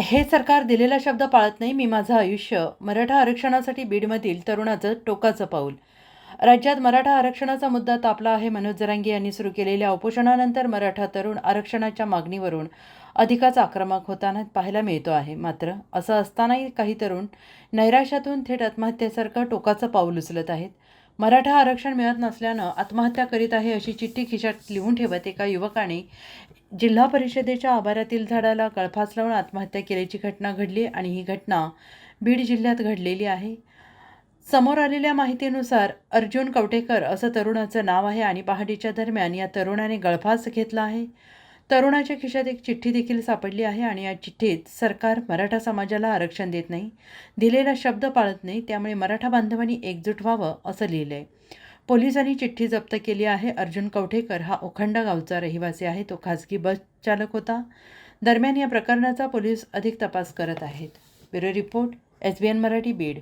हे सरकार दिलेला शब्द पाळत नाही मी माझं आयुष्य. मराठा आरक्षणासाठी बीडमधील तरुणाचं टोकाचं पाऊल. राज्यात मराठा आरक्षणाचा मुद्दा तापला आहे मनोज जरांगे यांनी सुरू केलेल्या उपोषणानंतर मराठा तरुण आरक्षणाच्या मागणीवरून अधिकच आक्रमक होताना पाहायला मिळतो आहे. मात्र असं असतानाही काही तरुण नैराश्यातून थेट आत्महत्येसारखं टोकाचं पाऊल उचलत आहेत. मराठा आरक्षण मिळत नसल्यानं आत्महत्या करीत आहे अशी चिठ्ठी खिशात लिहून ठेवत एका युवकाने. जिल्हा परिषदेच्या आभारातील झाडाला गळफास लावून आत्महत्या केल्याची घटना घडली आणि ही घटना बीड जिल्ह्यात घडलेली आहे. समोर आलेल्या माहितीनुसार अर्जुन कवटेकर असं तरुणाचं नाव आहे आणि पहाटेच्या दरम्यान या तरुणाने गळफास घेतला आहे. तरुणाच्या खिशात एक चिठ्ठी देखील सापडली आहे आणि या चिठ्ठीत सरकार मराठा समाजाला आरक्षण देत नाही दिलेला शब्द पाळत नाही त्यामुळे मराठा बांधवांनी एकजूट व्हावं असं लिहिलं आहे पोलिसांनी चिठ्ठी जप्त केली आहे. अर्जुन कवठेकर हा ओखंडा गावचा रहिवासी आहे. तो खाजगी बस चालक होता. दरम्यान या प्रकरणाचा पोलीस अधिक तपास करत आहेत. Bureau report S B N Marathi Beed.